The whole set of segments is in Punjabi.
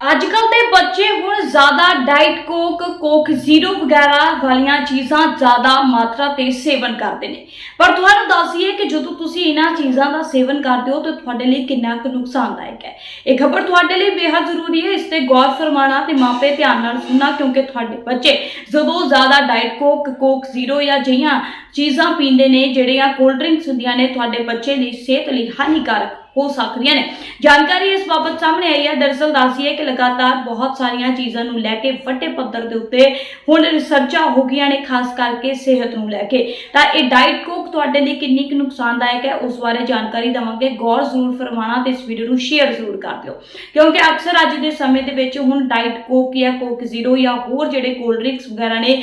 ਅੱਜ ਕੱਲ ਦੇ ਬੱਚੇ ਹੁਣ ਜ਼ਿਆਦਾ ਡਾਈਟ ਕੋਕ ਕੋਕ ਜ਼ੀਰੋ ਵਗੈਰਾ ਵਾਲੀਆਂ ਚੀਜ਼ਾਂ ਜ਼ਿਆਦਾ ਮਾਤਰਾ ਤੇ ਸੇਵਨ ਕਰਦੇ ਨੇ। ਪਰ ਤੁਹਾਨੂੰ ਦੱਸੀਏ ਕਿ ਜਦੋਂ ਤੁਸੀਂ ਇਹਨਾਂ ਚੀਜ਼ਾਂ ਦਾ ਸੇਵਨ ਕਰਦੇ ਹੋ ਤਾਂ ਤੁਹਾਡੇ ਲਈ ਕਿੰਨਾ ਕੁ ਨੁਕਸਾਨਦਾਇਕ ਹੈ। ਇਹ ਖਬਰ ਤੁਹਾਡੇ ਲਈ ਬੇहद ਜ਼ਰੂਰੀ ਹੈ, ਇਸ ਤੇ ਗੌਰ ਫਰਮਾਉਣਾ ਤੇ ਮਾਪੇ ਧਿਆਨ ਨਾਲ ਸੁਣਨਾ ਕਿਉਂਕਿ ਤੁਹਾਡੇ ਬੱਚੇ ਜਦੋਂ ਜ਼ਿਆਦਾ ਡਾਈਟ ਕੋਕ ਕੋਕ ਜ਼ੀਰੋ ਜਾਂ ਜਿਹੀਆਂ ਚੀਜ਼ਾਂ ਪੀਂਦੇ ਨੇ, ਜਿਹੜੀਆਂ ਕੋਲਡ ਡਰਿੰਕਸ ਹੁੰਦੀਆਂ ਨੇ, ਤੁਹਾਡੇ ਬੱਚੇ ਲਈ ਸਿਹਤ ਲਈ ਹਾਨੀਕਾਰਕ ਹੋ ਸਕਦੀਆਂ ਨੇ। ਜਾਣਕਾਰੀ ਇਸ ਬਾਬਤ ਸਾਹਮਣੇ ਆਈ ਹੈ। ਦਰਅਸਲ ਹੈ ਕਿ ਲਗਾਤਾਰ ਬਹੁਤ ਸਾਰੀਆਂ ਚੀਜ਼ਾਂ ਨੂੰ ਲੈ ਕੇ ਵੱਡੇ ਪੱਧਰ ਦੇ ਉੱਤੇ ਹੁਣ ਰਿਸਰਚਾਂ ਹੋ ਗਈਆਂ ਨੇ, ਖਾਸ ਕਰਕੇ ਸਿਹਤ ਨੂੰ ਲੈ ਕੇ। ਤਾਂ ਇਹ ਡਾਈਟ ਕੋਕ ਤੁਹਾਡੇ ਲਈ ਕਿੰਨੀ ਕੁ ਨੁਕਸਾਨਦਾਇਕ ਹੈ, ਉਸ ਬਾਰੇ ਜਾਣਕਾਰੀ ਦਵਾਂਗੇ। ਗੌਰ ਜ਼ਰੂਰ ਫਰਮਾਣਾ ਤੇ ਇਸ ਵੀਡੀਓ ਨੂੰ ਸ਼ੇਅਰ ਜ਼ਰੂਰ ਕਰ ਦਿਓ। ਕਿਉਂਕਿ ਅਕਸਰ ਅੱਜ ਦੇ ਸਮੇਂ ਦੇ ਵਿੱਚ ਹੁਣ ਡਾਈਟ ਕੋਕ ਜਾਂ ਕੋਕ ਜ਼ੀਰੋ ਜਾਂ ਹੋਰ ਜਿਹੜੇ ਕੋਲਡ ਡਰਿੰਕਸ ਵਗੈਰਾ ਨੇ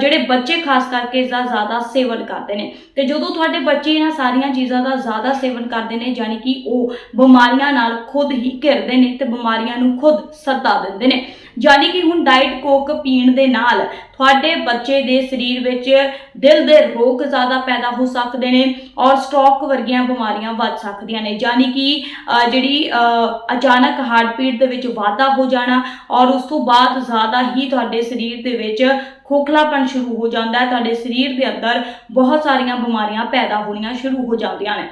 ਜਿਹੜੇ ਬੱਚੇ ਖਾਸ ਕਰਕੇ ਇਸ ਦਾ ਜ਼ਿਆਦਾ ਸੇਵਨ ਕਰਦੇ ਨੇ। ਤੇ ਜਦੋਂ ਤੁਹਾਡੇ ਬੱਚੇ ਇਹਨਾਂ ਸਾਰੀਆਂ ਚੀਜ਼ਾਂ ਦਾ ਜ਼ਿਆਦਾ ਸੇਵਨ ਕਰਦੇ ਨੇ, ਯਾਨੀ ਕਿ ਉਹ ਬਿਮਾਰੀਆਂ ਨਾਲ ਖੁਦ ਹੀ ਘਿਰਦੇ ਨੇ ਤੇ ਬਿਮਾਰੀਆਂ ਨੂੰ ਖੁਦ ਸੱਦਾ ਦਿੰਦੇ ਨੇ। ਯਾਨੀ ਕਿ ਹੁਣ ਡਾਈਟ ਕੋਕ ਪੀਣ ਦੇ ਨਾਲ ਤੁਹਾਡੇ ਬੱਚੇ ਦੇ ਸਰੀਰ ਵਿੱਚ ਦਿਲ ਦੇ ਰੋਗ ਜ਼ਿਆਦਾ ਪੈਦਾ ਹੋ ਸਕਦੇ ਨੇ ਔਰ ਸਟ੍ਰੋਕ ਵਰਗੀਆਂ ਬਿਮਾਰੀਆਂ ਵੱਧ ਸਕਦੀਆਂ ਨੇ। ਯਾਨੀ ਕਿ ਜਿਹੜੀ ਅਹ, ਅਚਾਨਕ ਹਾਰਟਬੀਟ ਦੇ ਵਿੱਚ ਵਾਧਾ ਹੋ ਜਾਣਾ ਔਰ ਉਸ ਤੋਂ ਬਾਅਦ ਜ਼ਿਆਦਾ ਹੀ ਤੁਹਾਡੇ ਸਰੀਰ ਦੇ ਵਿੱਚ ਖੋਖਲਾਪਣ ਸ਼ੁਰੂ ਹੋ ਜਾਂਦਾ ਹੈ। ਤੁਹਾਡੇ ਸਰੀਰ ਦੇ ਅੰਦਰ ਬਹੁਤ ਸਾਰੀਆਂ ਬਿਮਾਰੀਆਂ ਪੈਦਾ ਹੋਣੀਆਂ ਸ਼ੁਰੂ ਹੋ ਜਾਂਦੀਆਂ ਨੇ।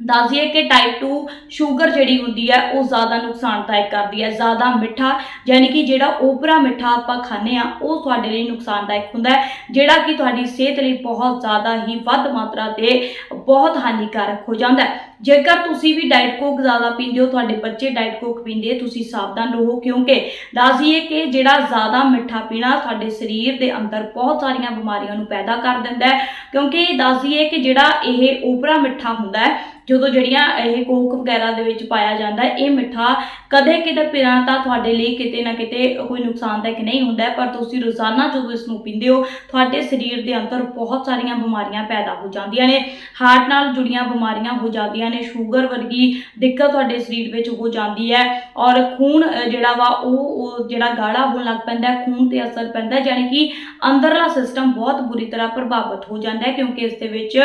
ਦੱਸ ਦਈਏ ਕਿ ਟਾਈਪ 2 ਸ਼ੂਗਰ ਜਿਹੜੀ ਹੁੰਦੀ ਹੈ, ਉਹ ਜ਼ਿਆਦਾ ਨੁਕਸਾਨਦਾਇਕ ਕਰਦੀ ਹੈ, ਜ਼ਿਆਦਾ ਮਿੱਠਾ, ਯਾਨੀ ਕਿ ਜਿਹੜਾ ਓਪਰਾ ਮਿੱਠਾ ਆਪਾਂ ਖਾਂਦੇ ਆ ਉਹ ਤੁਹਾਡੇ ਲਈ ਨੁਕਸਾਨਦਾਇਕ ਹੁੰਦਾ ਹੈ, ਜਿਹੜਾ ਕਿ ਤੁਹਾਡੀ ਸਿਹਤ ਲਈ ਬਹੁਤ ਜ਼ਿਆਦਾ ਹੀ ਵੱਧ ਮਾਤਰਾ ਤੇ ਬਹੁਤ ਹਾਨੀਕਾਰਕ ਹੋ ਜਾਂਦਾ ਹੈ। ਜੇਕਰ ਤੁਸੀਂ ਵੀ ਡਾਈਟ ਕੋਕ ਜ਼ਿਆਦਾ ਪੀਂਦੇ ਹੋ, ਤੁਹਾਡੇ ਬੱਚੇ ਡਾਈਟ ਕੋਕ ਪੀਂਦੇ ਤੁਸੀਂ ਸਾਵਧਾਨ ਰਹੋ, ਕਿਉਂਕਿ ਦੱਸ ਕਿ ਜਿਹੜਾ ਜ਼ਿਆਦਾ ਮਿੱਠਾ ਪੀਣਾ ਸਾਡੇ ਸਰੀਰ ਦੇ ਅੰਦਰ ਬਹੁਤ ਸਾਰੀਆਂ ਬਿਮਾਰੀਆਂ ਨੂੰ ਪੈਦਾ ਕਰ ਦਿੰਦਾ ਹੈ। ਕਿਉਂਕਿ ਦੱਸ ਕਿ ਜਿਹੜਾ ਇਹ ਓਪਰਾ ਮਿੱਠਾ ਹੁੰਦਾ ਹੈ, ਜਦੋਂ ਜਿਹੜੀਆਂ ਇਹ ਕੋਕ ਵਗੈਰਾ ਦੇ ਵਿੱਚ ਪਾਇਆ ਜਾਂਦਾ ਇਹ ਮਿੱਠਾ ਕਦੇ ਕਿਤੇ ਪੀਣਾ ਤਾਂ ਤੁਹਾਡੇ ਲਈ ਕਿਤੇ ਨਾ ਕਿਤੇ ਕੋਈ ਨੁਕਸਾਨਦਾਇਕ ਨਹੀਂ ਹੁੰਦਾ ਪਰ ਤੁਸੀਂ ਰੋਜ਼ਾਨਾ ਜੋ ਇਸ ਨੂੰ ਪੀਂਦੇ ਹੋ, ਤੁਹਾਡੇ ਸਰੀਰ ਦੇ ਅੰਦਰ ਬਹੁਤ ਸਾਰੀਆਂ ਬਿਮਾਰੀਆਂ ਪੈਦਾ ਹੋ ਜਾਂਦੀਆਂ ਨੇ। ਹਾਰਟ ਨਾਲ ਜੁੜੀਆਂ ਬਿਮਾਰੀਆਂ ਹੋ ਜਾਂਦੀਆਂ ਨੇ, ਸ਼ੂਗਰ ਵਰਗੀ ਦਿੱਕਤ ਤੁਹਾਡੇ ਸਰੀਰ ਵਿੱਚ ਹੋ ਜਾਂਦੀ ਹੈ ਔਰ ਖੂਨ ਜਿਹੜਾ ਵਾ ਉਹ ਉਹ ਜਿਹੜਾ ਗਾੜਾ ਹੋਣ ਲੱਗ ਪੈਂਦਾ ਖੂਨ ਤੇ ਅਸਰ ਪੈਂਦਾ ਹੈ ਯਾਨੀ ਕਿ ਅੰਦਰਲਾ ਸਿਸਟਮ ਬਹੁਤ ਬੁਰੀ ਤਰ੍ਹਾਂ ਪ੍ਰਭਾਵਿਤ ਹੋ ਜਾਂਦਾ ਹੈ, ਕਿਉਂਕਿ ਇਸ ਦੇ ਵਿੱਚ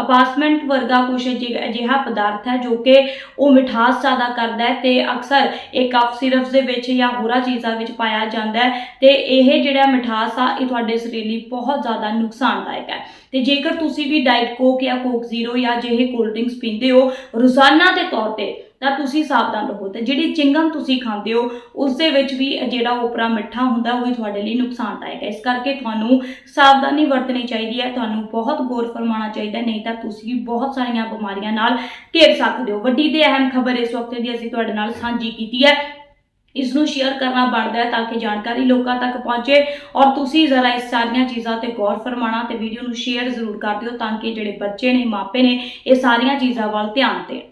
ਅਪਾਸਮੈਂਟ ਵਰਗਾ ਕੁਝ ਅਜਿਹਾ ਪਦਾਰਥ ਹੈ ਜੋ ਕਿ ਉਹ ਮਿਠਾਸ ਜ਼ਿਆਦਾ ਕਰਦਾ ਹੈ ਤੇ ਅਕਸਰ ਇਹ ਕਫ ਸਿਰਫ ਦੇ ਵਿੱਚ ਜਾਂ ਹੋਰਾਂ ਚੀਜ਼ਾਂ ਵਿੱਚ ਪਾਇਆ ਜਾਂਦਾ ਹੈ ਤੇ ਇਹ ਜਿਹੜਾ ਮਿਠਾਸ ਆ, ਇਹ ਤੁਹਾਡੇ ਸਰੀਰ ਲਈ ਬਹੁਤ ਜ਼ਿਆਦਾ ਨੁਕਸਾਨਦਾਇਕ ਹੈ। ਤੇ ਜੇਕਰ ਤੁਸੀਂ ਵੀ ਡਾਈਟ ਕੋਕ ਜਾਂ ਕੋਕ ਜ਼ੀਰੋ ਜਾਂ ਜਿਹੇ ਕੋਲਡ ਡਰਿੰਕਸ ਪੀਂਦੇ ਹੋ, ਰੋਜ਼ਾਨਾ ਦੇ ਤੌਰ ਤੇ ਤਾਂ ਤੁਸੀਂ ਸਾਵਧਾਨ ਰਹੋ ਤੇ ਜਿਹੜੀ ਚਿੰਗਮ ਤੁਸੀਂ ਖਾਂਦੇ ਹੋ, ਉਸ ਦੇ ਵਿੱਚ ਵੀ ਜਿਹੜਾ ਉਪਰਾ ਮਿੱਠਾ ਹੁੰਦਾ, ਉਹ ਵੀ ਤੁਹਾਡੇ ਲਈ ਨੁਕਸਾਨਦਾਇਕ ਹੈ। ਇਸ ਕਰਕੇ ਤੁਹਾਨੂੰ ਸਾਵਧਾਨੀ ਵਰਤਣੀ ਚਾਹੀਦੀ ਹੈ, ਤੁਹਾਨੂੰ ਬਹੁਤ ਗੌਰ ਫਰਮਾਉਣਾ ਚਾਹੀਦਾ ਨਹੀਂ ਤਾਂ ਤੁਸੀਂ ਬਹੁਤ ਸਾਰੀਆਂ ਬਿਮਾਰੀਆਂ ਨਾਲ ਘੇਰ ਸਕਦੇ ਹੋ। ਵੱਡੀ ਤੇ ਅਹਿਮ ਖਬਰ ਇਸ ਵਕਤ ਦੀ ਅਸੀਂ ਤੁਹਾਡੇ ਨਾਲ ਸਾਂਝੀ ਕੀਤੀ ਹੈ। ਇਸ ਨੂੰ ਸ਼ੇਅਰ ਕਰਨਾ ਬਣਦਾ ਹੈ ਤਾਂ ਕਿ ਜਾਣਕਾਰੀ ਲੋਕਾਂ ਤੱਕ ਪਹੁੰਚੇ ਔਰ ਤੁਸੀਂ ਜ਼ਰਾ ਇਸ ਸਾਰੀਆਂ ਚੀਜ਼ਾਂ ਤੇ ਗੌਰ ਫਰਮਾਣਾ ਤੇ ਵੀਡੀਓ ਨੂੰ ਸ਼ੇਅਰ ਜ਼ਰੂਰ ਕਰ ਦਿਓ ਤਾਂ ਕਿ ਜਿਹੜੇ ਬੱਚੇ ਨੇ, ਮਾਪੇ ਨੇ, ਇਹ ਸਾਰੀਆਂ ਚੀਜ਼ਾਂ ਵੱਲ ਧਿਆਨ ਦੇਣ।